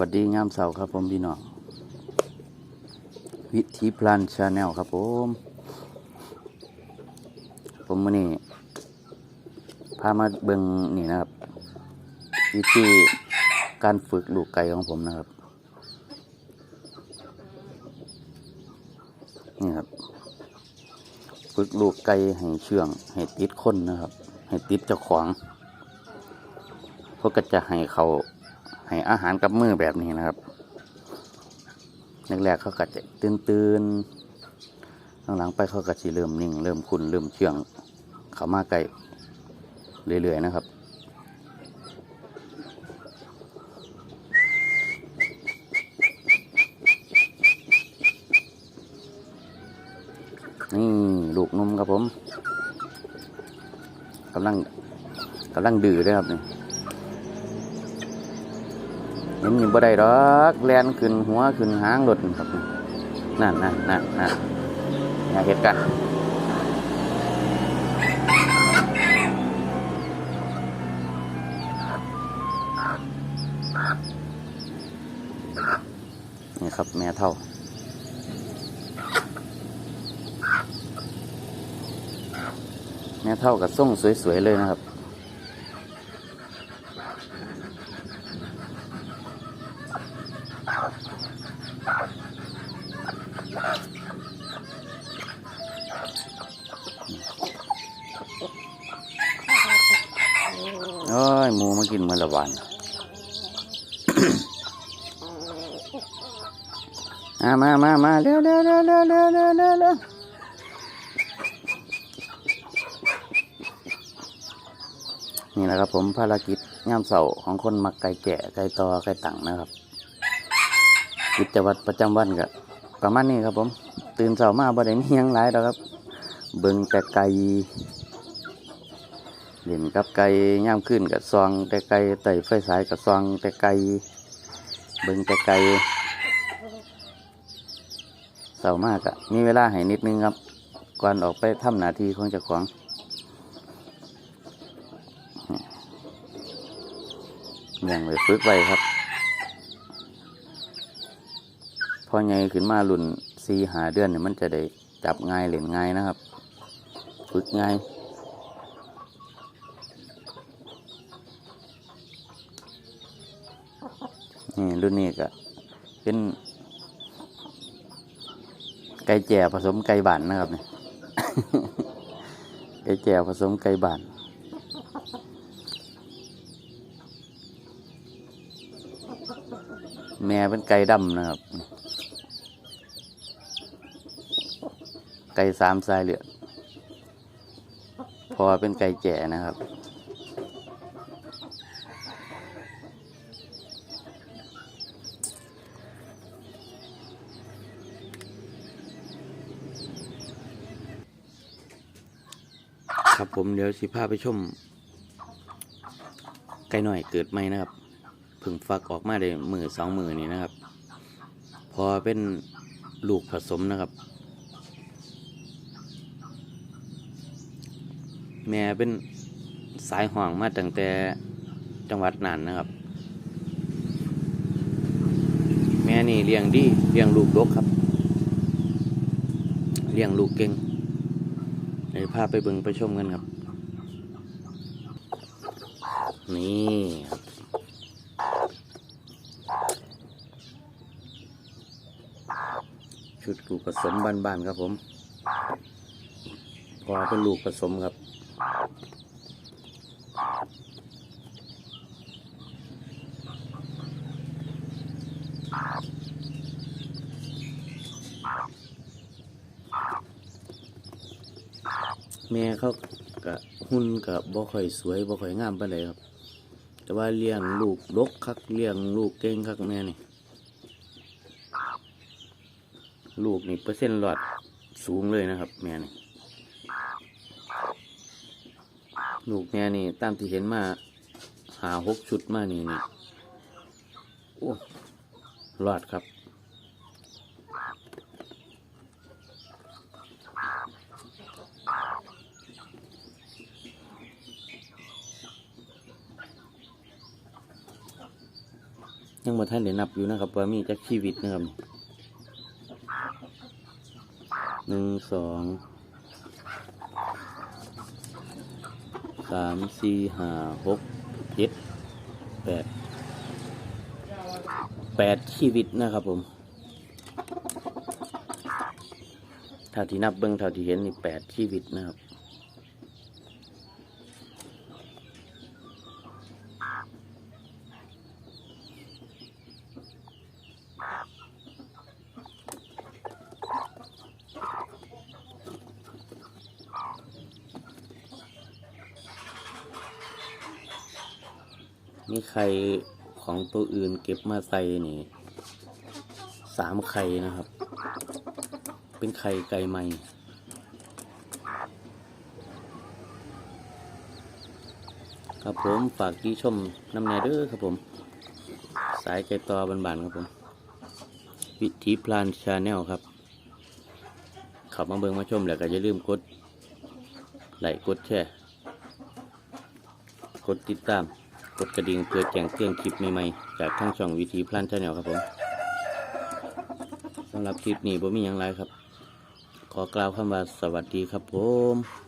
วัสดีงามเสาครับผมพี่น้องวิธีพลันชาแนลครับผม ผมมื่อนี้พามาเบิงนี่นะครับ วิธีการฝึกลูกไก่ของผมนะครับ นี่ครับ ฝึกลูกไก่ให้เชื่องให้ติดคนนะครับ ให้ติดเจ้าของเพราะก็จะให้เขา ให้อาหารกับมือแบบนี้นะครับแรกๆเขาก็จะตื่นๆหลังๆไปเขาก็สิเริ่มนิ่ง เริ่มคุ้นเริ่มเชื่อง เขามาใกล้เรื่อยๆนะครับนี่ลูกนมครับผมกำลังกำลังดื้อเลยครับนี่ เห็นยินบ่ได้ดอกแลนขึ้นหัวขึ้นหางรถครับนั่นนั่นนั่นนั่นอย่าเหตุกันนี่ครับแม่เท่าแม่เท่ากับส่งสวยๆเลยนะครับ อ้ยหมูมากินเมื่อละวันมามามามาเร็วเร็วเร็วเร็วเร็วเร็วเร็วเร็วนี่แหละครับผมภารกิจย่ามเสาของคนมักไก่แก่ไก่ตอไก่ตังนะครับ กิจวัตรประจำวันก็ประมาณนี้ครับผม ตื่นเสามาบ่ได้มียังหลายดอกครับ เบิ่งแต่ไก่ เล่นกับไก่ย่ามขึ้นกับซอง แต่ไก่ไต่ไฟสายกับซอง แต่ไก่เบิ่งแต่ไก่เศร้ามากอะมีเวลาให้นิดนึงครับ ก่อนออกไปทำหน้าที่ของเจ้าของเลี้ยงไว้ฝึกไว้ครับ พอใหญ่ขึ้นมารุ่นสี่หาเดือนเนี่ยมันจะได้จับง่ายเล่นง่ายนะครับ ฝึกง่าย นี่รุ่นนี้ก็เป็นไก่แจ่ผสมไก่บานนะครับเนี่ยไก่แจ่ผสมไก่บานแม่เป็นไก่ดำนะครับ ไก่สามสายเหลืองพอเป็นไก่แจ่นะครับ ครับผมเดี๋ยวสิพาไปชมไก่หน่อยเกิดใหมนะครับเพึ่งฟักออกมาได้มือสองมือนี่นะครับ พอเป็นลูกผสมนะครับ แม่เป็นสายห่วงมาตั้งแต่จังหวัดน่านนะครับ แม่นี่เลี้ยงดีเลี้ยงลูกดกครับ เลี้ยงลูกเก่ง ดี๋ยวพาไปเบิ่งไปชมกันครับ นี่ครับชุดลูกผสมบ้านๆครับผม พอเป็นลูกผสมครับ แม่เขากะหุ่นกะบ่ค่อยสวยบ่ค่อยงามปานใดครับ แต่ว่าเลี้ยงลูกดกคักเลี้ยงลูกเก่งคักแม่นี่ลูกนี่เปอร์เซ็นต์หลอดสูงเลยนะครับ แม่นี่ลูกแม่นี่ตามที่เห็นมาหาหกชุดมานี่นี่โอ้หลอดครับ ยังมาท่านได้นับอยู่นะครับว่ามีจักชีวิตนะครับหนึ่งสองสามสี่ห้าหกเจ็ดแปดแปดชีวิตนะครับผมถ้าที่นับเบิ้งเท่าที่เห็นนี่แปดชีวิตนะครับ นี่ไข่ของตัวอื่นเก็บมาใส่นี่สามไข่นะครับ เป็นไข่ไก่ใหม่ ครับผมฝากที่ชมน้ำแนเด้อครับผม สายไก่ตอบานๆครับผม วิธีพลานชาแนลครับขับมาเบิงมาชมแล้วก็อย่าลืมกดไลค์กดแชร์กดติดตาม กดกระดิ่งเพื่อแจ้งเตือนคลิปใหม่ๆจากทางช่องวิธีพลันชาแนลครับผมสำหรับคลิปนี้ผมมีอย่างไรครับ ขอกล่าวคำว่าสวัสดีครับผม